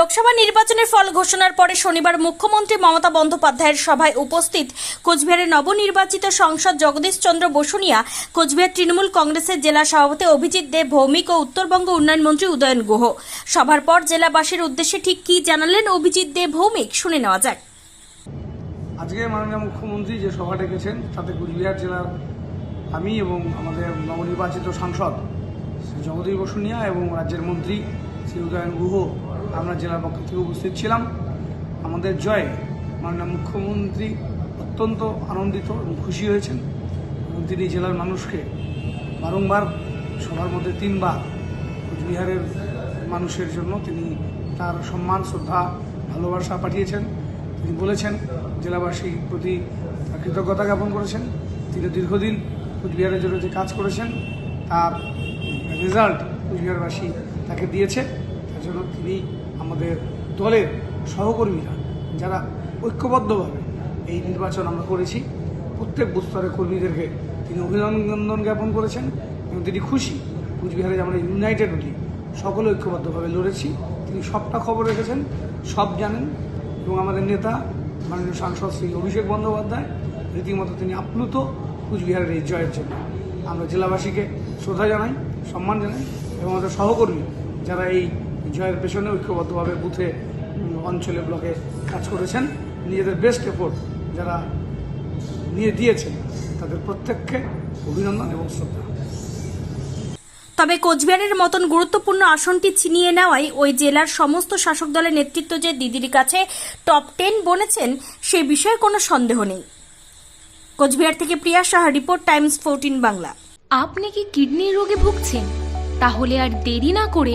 লোকসভা নির্বাচনের ফল ঘোষণার পরে শনিবার মুখ্যমন্ত্রী মমতা বন্দ্যোপাধ্যায়ের সভায় উপস্থিত কোচবিহারের নবনির্বাচিত সংসদ জগদীশ চন্দ্র বসুনিয়া, কোচবিহার তৃণমূল কংগ্রেসের জেলা সভাপতি অভিজিৎ দেব, ভৌমিক ও উত্তরবঙ্গ উন্নয়ন মন্ত্রী উদয়ন গুহ। সভার পর জেলাবাসীর উদ্দেশ্যে ঠিক কী জানালেন অভিজিৎ দেব, ভৌমিক শুনে নেওয়া যাক। আজকে মাননীয় মুখ্যমন্ত্রী যে সভা ডেকেছেন, তাতে কুচবিহার জেলার আমি এবং আমাদের নবনির্বাচিত সাংসদ শ্রী জগদীশ বসুনিয়া এবং রাজ্যের মন্ত্রী শ্রী উদয়ন গুহ আমরা জেলার পক্ষ থেকে উপস্থিত ছিলাম। আমাদের জয়ে মাননীয় মুখ্যমন্ত্রী অত্যন্ত আনন্দিত এবং খুশি হয়েছেন। এবং তিনি জেলার মানুষকে বারংবার সবার মধ্যে তিনবার কোচবিহারের মানুষের জন্য তিনি তার সম্মান, শ্রদ্ধা, ভালোবাসা পাঠিয়েছেন। তিনি বলেছেন জেলাবাসীর প্রতি কৃতজ্ঞতা জ্ঞাপন করেছেন। তিনি দীর্ঘদিন কুচবিহারের জন্য যে কাজ করেছেন, তার রেজাল্ট কুচবিহারবাসী তাকে দিয়েছে। জন্য তিনি আমাদের দলের সহকর্মীরা, যারা ঐক্যবদ্ধভাবে এই নির্বাচন আমরা করেছি, প্রত্যেক বুস্তরের কর্মীদেরকে তিনি অভিনন্দন জ্ঞাপন করেছেন এবং তিনি খুশি। কুচবিহারে আমরা ইউনাইটেড হলি সকলে ঐক্যবদ্ধভাবে লড়েছি। তিনি সবটা খবর রেখেছেন, সব জানেন এবং আমাদের নেতা মাননীয় সাংসদ শ্রী অভিষেক বন্দ্যোপাধ্যায় রীতিমতো তিনি আপ্লুত কুচবিহারের এই জয়ের জন্য। আমরা জেলাবাসীকে শ্রদ্ধা জানাই, সম্মান জানাই এবং আমাদের সহকর্মী যারা এই জয়ের পেছনে ঐক্যবদ্ধভাবে বুথে অঞ্চলে ব্লকে কাজ করেছেন। নিজেদের বেস্ট এফোর্ট যারা নিয়ে দিয়েছেন তাদের প্রত্যেককে অভিনন্দন এবং শ্রদ্ধা। তবে কোচবিহারের মতন গুরুত্বপূর্ণ আসনটি ছিনিয়ে নেওয়ায় ওই জেলার সমস্ত শাসক দলের নেতৃত্ব যে দিদির কাছে টপ টেন বনেছেন সে বিষয়ে কোনো সন্দেহ নেই। কোচবিহার থেকে Priya Saha report Times fourteen Bangla. আপনি কি কিডনির রোগে ভুগছেন? তাহলে আর দেরি না করে